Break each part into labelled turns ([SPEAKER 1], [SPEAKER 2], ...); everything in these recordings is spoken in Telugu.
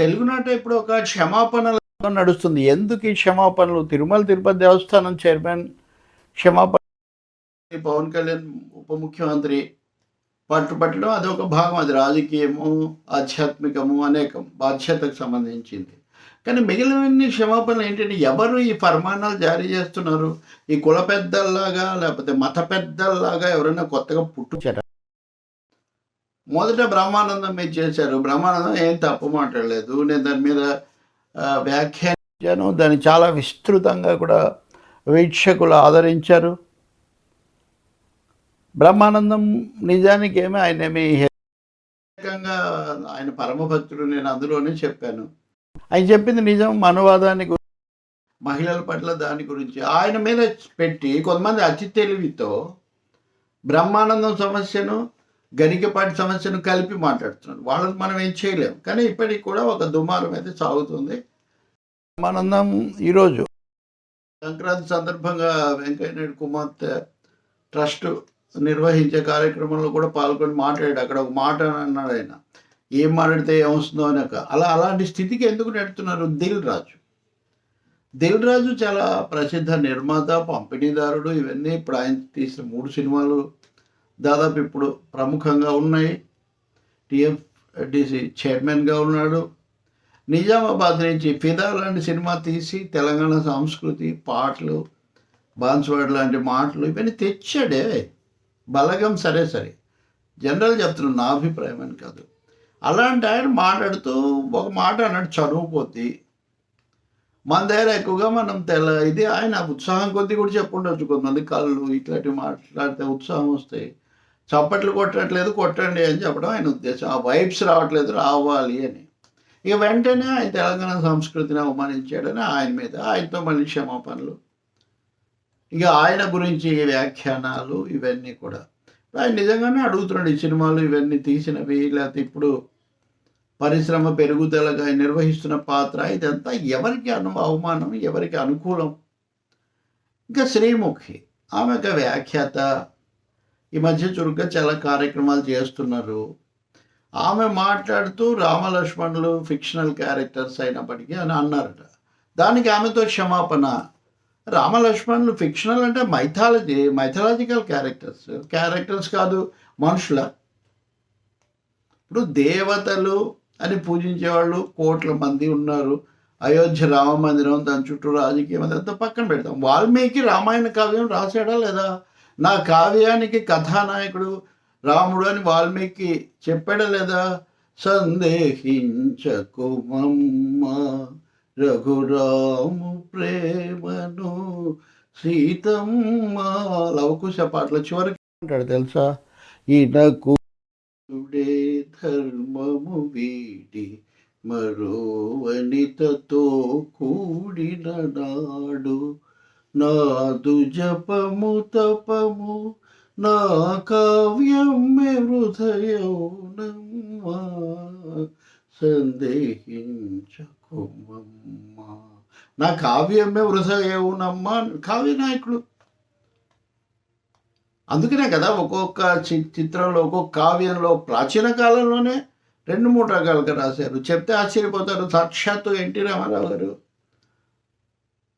[SPEAKER 1] తెలుగునాట ఇప్పుడు ఒక క్షమాపణల నడుస్తుంది. ఎందుకు ఈ క్షమాపణలు? తిరుమల తిరుపతి దేవస్థానం చైర్మన్ క్షమాపణ పవన్ కళ్యాణ్ ఉప ముఖ్యమంత్రి పట్టుపట్టడం అదొక భాగం. అది రాజకీయము ఆధ్యాత్మికము అనేకం బాధ్యతకు సంబంధించింది. కానీ మిగిలిన క్షమాపణలు ఏంటంటే ఎవరు ఈ ఫర్మానాలు జారీ చేస్తున్నారు? ఈ కుల పెద్దల్లాగా లేకపోతే మత పెద్దల్లాగా ఎవరైనా కొత్తగా పుట్టుచారా మొదట బ్రహ్మానందం మీరు చేశారు. బ్రహ్మానందం ఏం తప్పు మాట్లాడలేదు. నేను దాని మీద ఆ, వ్యాఖ్యానించాను. దాన్ని చాలా విస్తృతంగా కూడా వీక్షకులు ఆదరించారు. బ్రహ్మానందం నిజానికి ఏమీ ఆయన ఏమి ఆయన పరమభక్తుడు నేను అందులోనే చెప్పాను. ఆయన చెప్పింది నిజం మనవాదాన్ని మహిళల పట్ల దాని గురించి. ఆయన మీద పెట్టి కొంతమంది అతి తెలివితో బ్రహ్మానందం సమస్యను గరికపాటి సమస్యను కలిపి మాట్లాడుతున్నారు వాళ్ళని మనం ఏం చేయలేం. కానీ ఇప్పటికి కూడా ఒక దుమారం అయితే సాగుతుంది. బ్రహ్మానందం ఈరోజు సంక్రాంతి సందర్భంగా వెంకయ్య నాయుడు కుమార్తె ట్రస్ట్ నిర్వహించే కార్యక్రమంలో కూడా పాల్గొని మాట్లాడాడు. అక్కడ ఒక మాట అని అన్నాడు ఆయన. ఏం మాట్లాడితే ఏమొస్తుందో అని ఒక అలా అలాంటి స్థితికి ఎందుకు నెడుతున్నారు దిల్ రాజు? దిల్ రాజు చాలా ప్రసిద్ధ నిర్మాత పంపిణీదారుడు. ఇవన్నీ ఇప్పుడు ఆయన తీసిన మూడు సినిమాలు దాదాపు ఇప్పుడు ప్రముఖంగా ఉన్నాయి. టిఎఫ్డిసి చైర్మన్గా ఉన్నాడు. నిజామాబాద్ నుంచి ఫిదా లాంటి సినిమా తీసి తెలంగాణ సంస్కృతి పాటలు బాన్స్వాడ్ లాంటి మాటలు ఇవన్నీ తెచ్చాడే. బలగం సరే సరే. జనరల్ చెప్తున్నాను నా అభిప్రాయం అని కాదు. అలాంటి ఆయన మాట్లాడుతూ ఒక మాట అన్నాడు చదువుకొద్దీ మన దగ్గర ఎక్కువగా మనం తెల్ల ఇది ఆయన ఉత్సాహం కొద్దీ కూడా చెప్పుండొచ్చు. కొంతమంది కళ్ళు ఇట్లాంటివి మాట్లాడితే ఉత్సాహం వస్తాయి చప్పట్లు కొట్టట్లేదు కొట్టండి అని చెప్పడం ఆయన ఉద్దేశం. ఆ వైబ్స్ రావట్లేదు రావాలి అని. ఇక వెంటనే ఆయన తెలంగాణ సంస్కృతిని అవమానించాడని ఆయన మీద ఆయనతో మళ్ళీ క్షమాపణలు. ఇక ఆయన గురించి వ్యాఖ్యానాలు ఇవన్నీ కూడా. ఆయన నిజంగానే అడుగుతున్నాడు ఈ సినిమాలు ఇవన్నీ తీసినవి లేకపోతే ఇప్పుడు పరిశ్రమ పెరుగుదలగా నిర్వహిస్తున్న పాత్ర ఇదంతా ఎవరికి అను అవమానం ఎవరికి అనుకూలం? ఇంకా శ్రీముఖి ఆమె ఒక వ్యాఖ్యాత ఈ మధ్య చురుగ్గా చాలా కార్యక్రమాలు చేస్తున్నారు. ఆమె మాట్లాడుతూ రామలక్ష్మణులు ఫిక్షనల్ క్యారెక్టర్స్ అయినప్పటికీ అని అన్నారట. దానికి ఆమెతో క్షమాపణ. రామలక్ష్మణులు ఫిక్షనల్ అంటే మైథాలజీ మైథాలజికల్ క్యారెక్టర్స్ క్యారెక్టర్స్ కాదు మనుషుల. ఇప్పుడు దేవతలు అని పూజించేవాళ్ళు కోట్ల మంది ఉన్నారు. అయోధ్య రామ మందిరం దాని చుట్టూ రాజకీయం అదంతా పక్కన పెడతాం. వాల్మీకి రామాయణ కావ్యం రాశాడా లేదా? నా కావ్యానికి కథానాయకుడు రాముడు అని వాల్మీకి చెప్పాడా లేదా? సందేహించకు మమ్మ రఘురాము ప్రేమను సీతమ్మ. లవకుశ పాటల చివరికి అంటాడు తెలుసా? ఈయనకు డే ధర్మము వీడి మరో వనితతో కూడిన నాడు నాదు జపము తపము నా కావ్యం హృదయౌనమ్మా సందేహించకుమమ్మా. నా కావ్యమే హృదయవునమ్మా కావ్య నాయకుడు. అందుకనే కదా ఒక్కొక్క చి- చిత్రంలో ఒక్కొక్క కావ్యంలో ప్రాచీన కాలంలోనే రెండు మూడు రకాలుగా రాశారు. చెప్తే ఆశ్చర్యపోతారు. సాక్షాత్తు ఎన్టీ రామారావు గారు.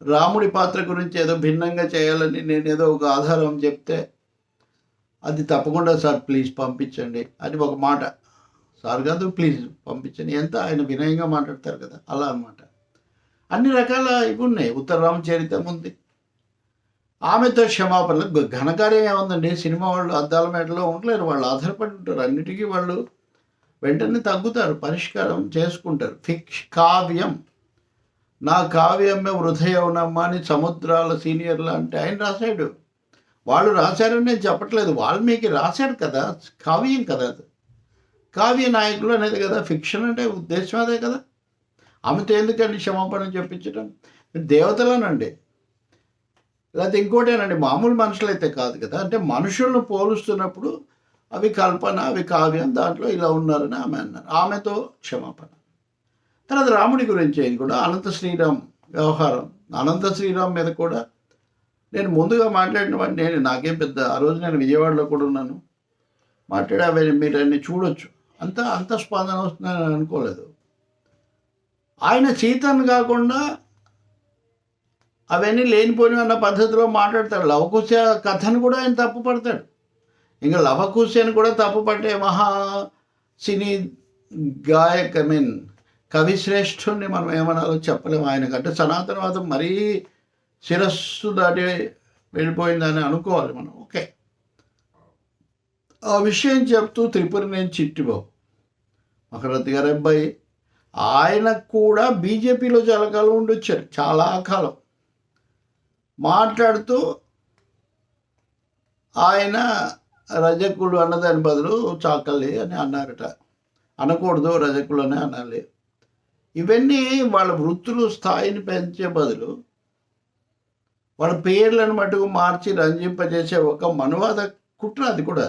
[SPEAKER 1] రాముడి పాత్ర గురించి ఏదో భిన్నంగా చేయాలని నేను ఏదో ఒక ఆధారం చెప్తే అది తప్పకుండా సార్ ప్లీజ్ పంపించండి. అని ఒక మాట. సార్ కాదు ప్లీజ్ పంపించండి. ఎంత? ఆయన వినయంగా మాట్లాడతారు కదా అలా అన్నమాట. అన్ని రకాల ఇవి ఉన్నాయి. ఉత్తర రామచరితం ఉంది. ఆమెతో క్షమాపణలు ఘనకార్యం ఏముందండి? సినిమా వాళ్ళు అద్దాల మేడలో ఉండలేరు. వాళ్ళు ఆధారపడి ఉంటారు. అన్నిటికీ వాళ్ళు వెంటనే తగ్గుతారు. పరిష్కారం చేసుకుంటారు. ఫిక్ష్ కావ్యం. నా కావ్యమే హృదయవునమ్మా అని సముద్రాల సీనియర్లు అంటే ఆయన రాశాడు. వాళ్ళు రాశారని నేను చెప్పట్లేదు. వాల్మీకి రాశాడు కదా. కావ్యం కదా అది. కావ్య నాయకులు అనేది కదా ఫిక్షన్ అంటే ఉద్దేశం అదే కదా. ఆమెతో ఎందుకండి క్షమాపణ చెప్పించడం? దేవతలనండి. లేకపోతే ఇంకోటేనండి మామూలు మనుషులు అయితే కాదు కదా. అంటే మనుషులను పోలుస్తున్నప్పుడు అవి కల్పన అవి కావ్యం దాంట్లో ఇలా ఉన్నారని ఆమె అన్నారు. ఆమెతో క్షమాపణ. తర్వాత రాముడి గురించి ఇది కూడా అనంత శ్రీరామ్ వ్యవహారం. అనంత శ్రీరామ్ మీద కూడా నేను ముందుగా మాట్లాడిన వాడిని నేను నాకేం పెద్ద ఆ రోజు నేను విజయవాడలో కూడా ఉన్నాను. మాట్లాడే అవి మీరు అన్ని చూడొచ్చు. అంత అంత స్పందన వస్తుందని నేను అనుకోలేదు. ఆయన సీతను కాకుండా అవన్నీ లేనిపోయిన అన్న పద్ధతిలో మాట్లాడతాడు. లవకుశ కథను కూడా ఆయన తప్పు పడతాడు. ఇంకా లవకుశని కూడా తప్పు పట్టే మహా సినీ గాయక్ ఐ మీన్ కవిశ్రేష్ఠుణ్ణి మనం ఏమనాలో చెప్పలేము ఆయనకంటే. సనాతనవాదం మరీ శిరస్సు దాటి వెళ్ళిపోయిందని అనుకోవాలి మనం. ఓకే. ఆ విషయం చెప్తూ త్రిపుర నేను చిట్టిబాబు మకరత్ గారి అబ్బాయి ఆయన కూడా బీజేపీలో చాలా కాలం ఉండొచ్చారు చాలా కాలం. మాట్లాడుతూ ఆయన రజకులు అన్నదాని బదులు చాకలి అని అన్నారట. అనకూడదు రజకులు అని అనాలి. ఇవన్నీ వాళ్ళ వృత్తులు స్థాయిని పెంచే బదులు వాళ్ళ పేర్లను మటుకు మార్చి రంజింపజేసే ఒక మనువాద కుట్ర అది కూడా.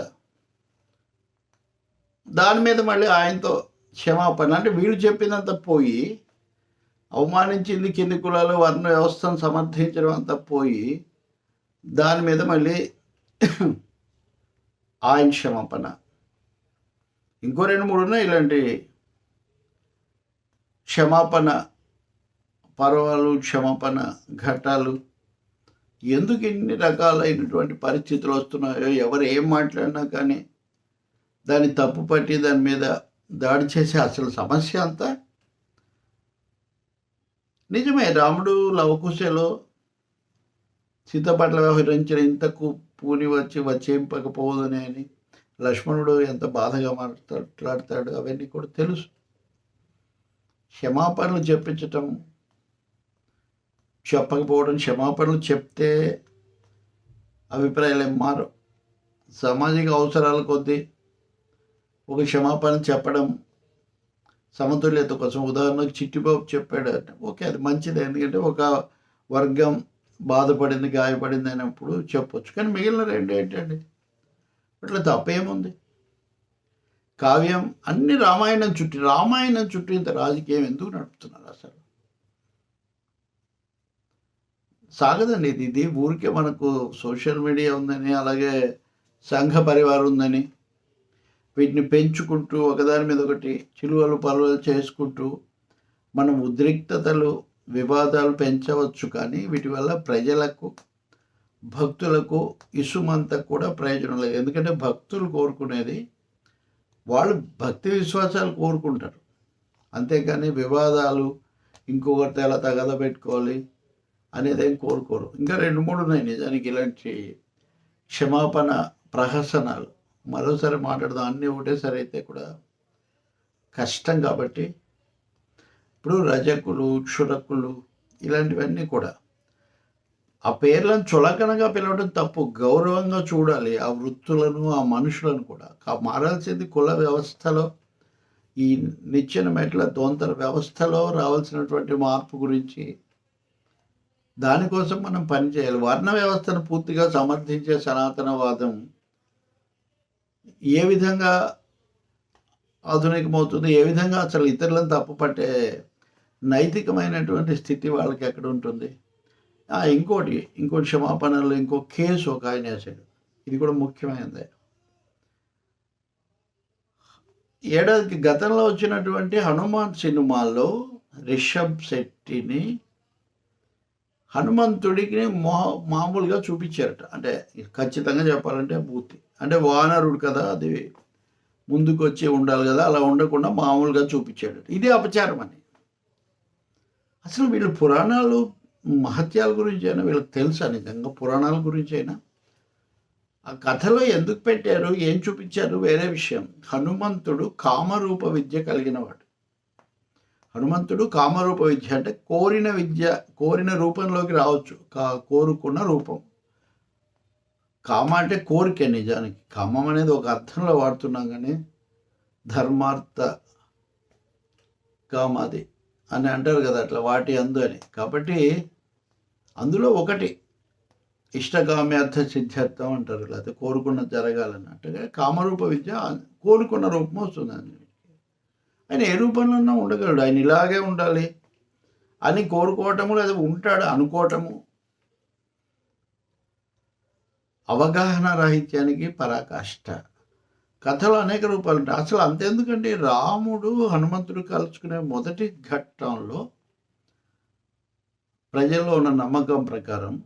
[SPEAKER 1] దాని మీద మళ్ళీ ఆయనతో క్షమాపణ. అంటే వీళ్ళు చెప్పినంత పోయి అవమానించింది కింది కులాలు వర్ణ వ్యవస్థను సమర్థించడం అంతా పోయి దాని మీద మళ్ళీ ఆయన క్షమాపణ. ఇంకో రెండు మూడు ఉన్నాయి ఇలాంటి క్షమాపణ పర్వాలు క్షమాపణ ఘట్టాలు ఎందుకు ఎన్ని రకాలైనటువంటి పరిస్థితులు వస్తున్నాయో ఎవరు ఏం మాట్లాడినా కానీ దాన్ని తప్పు పట్టి దాని మీద దాడి చేసే అసలు సమస్య అంతా? నిజమే రాముడు లవకుశలో సీత పట్ల వ్యవహరించిన ఇంతకు పూని వచ్చి వచ్చేంపకపోదని అని లక్ష్మణుడు ఎంత బాధగా మాట్లాడతాడు అవన్నీ కూడా తెలుసు. క్షమాపణలు చెప్పించటం చెప్పకపోవడం క్షమాపణలు చెప్తే అభిప్రాయాలు ఏం మారు సామాజిక అవసరాల కొద్దీ ఒక క్షమాపణ చెప్పడం సమతుల్యత కోసం ఉదాహరణకు చిట్టిబాబు చెప్పాడు ఓకే అది మంచిది. ఎందుకంటే ఒక వర్గం బాధపడింది గాయపడింది అయినప్పుడు చెప్పొచ్చు. కానీ మిగిలిన రెండు ఏంటండి? అట్లా తప్పేముంది? కావ్యం అన్ని రామాయణం చుట్టి రామాయణం చుట్టూ ఇంత రాజకీయం ఎందుకు నడుపుతున్నారు అసలు? సాగదండి ఇది ఇది ఊరికే మనకు సోషల్ మీడియా ఉందని అలాగే సంఘ పరివారం ఉందని వీటిని పెంచుకుంటూ ఒకదాని మీద ఒకటి చిలువలు పలువలు చేసుకుంటూ మనం ఉద్రిక్తతలు వివాదాలు పెంచవచ్చు కానీ వీటి వల్ల ప్రజలకు భక్తులకు ఇసుమంతా కూడా ప్రయోజనం లేదు. ఎందుకంటే భక్తులు కోరుకునేది వాళ్ళు భక్తి విశ్వాసాలు కోరుకుంటారు. అంతేకాని వివాదాలు ఇంకొకరితో ఎలా తగద పెట్టుకోవాలి అనేది ఏం కోరుకోరు. ఇంకా రెండు మూడు ఉన్నాయి నిజానికి ఇలాంటి క్షమాపణ ప్రహసనాలు. మరోసారి మాట్లాడదాం. అన్నీ ఒకటేసారి అయితే కూడా కష్టం కాబట్టి ఇప్పుడు రజకులు క్షురకులు ఇలాంటివన్నీ కూడా ఆ పేర్లను చులకనగా పిలవడం తప్పు. గౌరవంగా చూడాలి ఆ వృత్తులను ఆ మనుషులను కూడా. మారాల్సింది కుల వ్యవస్థలో ఈ నిచ్చెన మెట్ల దోంతర వ్యవస్థలో రావాల్సినటువంటి మార్పు గురించి. దానికోసం మనం పనిచేయాలి వర్ణ వ్యవస్థను పూర్తిగా సమర్థించే సనాతనవాదం ఏ విధంగా ఆధునికమవుతుంది ఏ విధంగా అసలు ఇతరులను తప్పుపట్టే నైతికమైనటువంటి స్థితి వాళ్ళకి ఎక్కడ ఉంటుంది? ఇంకోటి ఇంకోటి క్షమాపణలు ఇంకో కేసు ఒక ఆయన వేసాడు ఇది కూడా ముఖ్యమైనదే. ఏడాదికి గతంలో వచ్చినటువంటి హనుమాన్ సినిమాల్లో రిషబ్ శెట్టిని హనుమంతుడికి మో మామూలుగా చూపించారట. అంటే ఖచ్చితంగా చెప్పాలంటే బూతి అంటే వానరుడు కదా అది. ముందుకు వచ్చి ఉండాలి కదా అలా ఉండకుండా మామూలుగా చూపించాడు ఇది అపచారం అని. అసలు వీళ్ళు పురాణాలు మహత్యాల గురించి అయినా వీళ్ళకి తెలుసా నిజంగా పురాణాల గురించి అయినా ఆ కథలో ఎందుకు పెట్టారు ఏం చూపించారు వేరే విషయం. హనుమంతుడు కామరూప విద్య కలిగినవాడు. హనుమంతుడు కామరూప విద్య అంటే కోరిన విద్య కోరిన రూపంలోకి రావచ్చు కా కోరుకున్న రూపం. కామ అంటే కోరిక నిజానికి. కామం అనేది ఒక అర్థంలో వాడుతున్నాం కానీ ధర్మార్థ కామాది అని అంటారు కదా అట్లా వాటి అందు అని. కాబట్టి అందులో ఒకటి ఇష్టకామ్యార్థ సిద్ధార్థం అంటారు లేకపోతే కోరుకున్న జరగాలన్నట్టుగా కామరూప విద్య కోరుకున్న రూపం వస్తుంది ఆయన ఏ రూపంలోనన్నా ఉండగలడు ఆయన ఇలాగే ఉండాలి అని కోరుకోవటము లేదా ఉంటాడు అనుకోవటము అవగాహన రాహిత్యానికి పరాకాష్ట. కథలో అనేక రూపాలు ఉంటాయి. అసలు అంతెందుకంటే రాముడు హనుమంతుడు కలుసుకునే మొదటి ఘట్టంలో ప్రజల్లో ఉన్న నమ్మకం ప్రకారం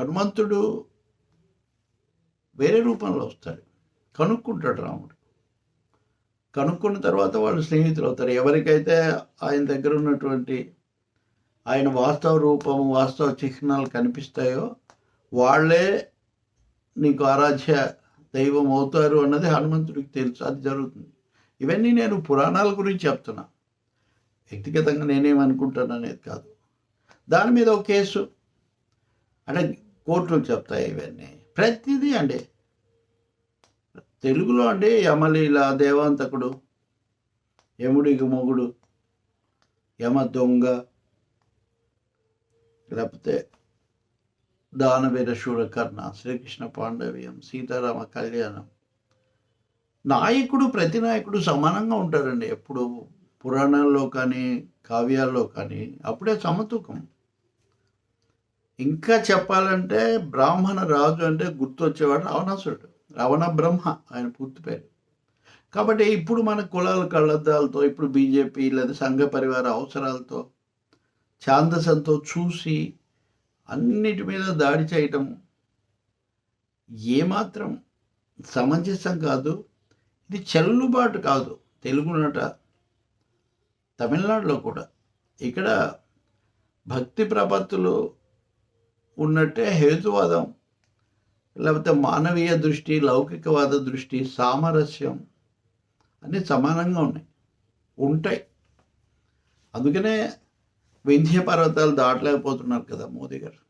[SPEAKER 1] హనుమంతుడు వేరే రూపంలో వస్తాడు. కనుక్కుంటాడు రాముడు. కనుక్కున్న తర్వాత వాళ్ళు స్నేహితులు అవుతారు. ఎవరికైతే ఆయన దగ్గర ఉన్నటువంటి ఆయన వాస్తవ రూపము వాస్తవ చిహ్నాలు కనిపిస్తాయో వాళ్ళే నీకు ఆరాధ్య దైవం అవుతారు అన్నది హనుమంతుడికి తెలుసు. అది జరుగుతుంది. ఇవన్నీ నేను పురాణాల గురించి చెప్తున్నా. వ్యక్తిగతంగా నేనేమనుకుంటాను అనేది కాదు. దాని మీద ఒక కేసు. అంటే కోర్టులు చెప్తాయి ఇవన్నీ. ప్రతిదీ అండి. తెలుగులో అండి యమలీల దేవాంతకుడు యముడికి మొగుడు యమ దొంగ లేకపోతే దానవీర శూరకర్ణ శ్రీకృష్ణ పాండవ్యం సీతారామ కళ్యాణం. నాయకుడు ప్రతి నాయకుడు సమానంగా ఉంటారండి ఎప్పుడు. పురాణాల్లో కానీ కావ్యాల్లో కానీ అప్పుడే సమతూకం. ఇంకా చెప్పాలంటే బ్రాహ్మణ రాజు అంటే గుర్తొచ్చేవాడు రావణాసురుడు. రావణ బ్రహ్మ ఆయన పూర్తి పేరు. కాబట్టి ఇప్పుడు మన కులాల కళ్ళద్దాలతో ఇప్పుడు బీజేపీ లేదా సంఘ పరివార అవసరాలతో ఛాందసంతో చూసి అన్నిటి మీద దాడి చేయటం ఏమాత్రం సమంజసం కాదు. ఇది చెల్లుబాటు కాదు తెలుగునట. తమిళనాడులో కూడా. ఇక్కడ భక్తి ప్రపత్తులు ఉన్నట్టే హేతువాదం లేకపోతే మానవీయ దృష్టి లౌకికవాద దృష్టి సామరస్యం అన్నీ సమానంగా ఉన్నాయి ఉంటాయి. అందుకనే వింధ్య పర్వతాలు దాటలేకపోతున్నారు కదా మోదీ గారు.